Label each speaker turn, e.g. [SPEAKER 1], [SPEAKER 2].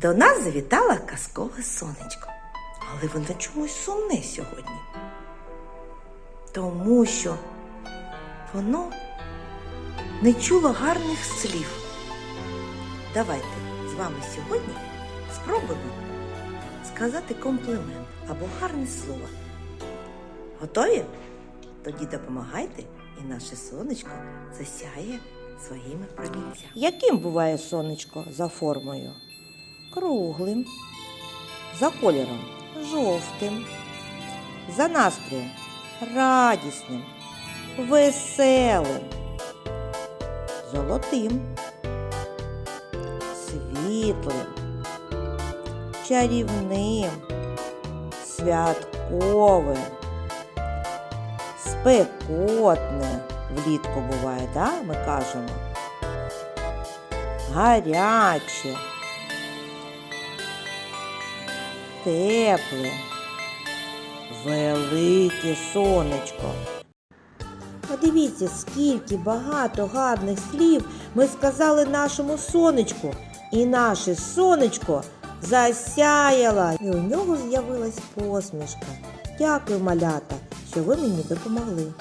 [SPEAKER 1] До нас завітала казкове сонечко, але воно чомусь сумне сьогодні. Тому що воно не чуло гарних слів. Давайте з вами сьогодні спробуємо сказати комплімент або гарне слово. Готові? Тоді допомагайте, і наше сонечко засяє своїми промінцями. Яким буває сонечко за формою? Круглим, за кольором жовтим, за настроєм радісним, веселим, золотим, світлим, чарівним, святковим, спекотне влітку буває, да? ми кажемо. Гаряче, тепле, велике сонечко. Подивіться, скільки багато гарних слів ми сказали нашому сонечку, і наше сонечко засяяло, і у нього з'явилась посмішка. Дякую, малята, що ви мені допомогли.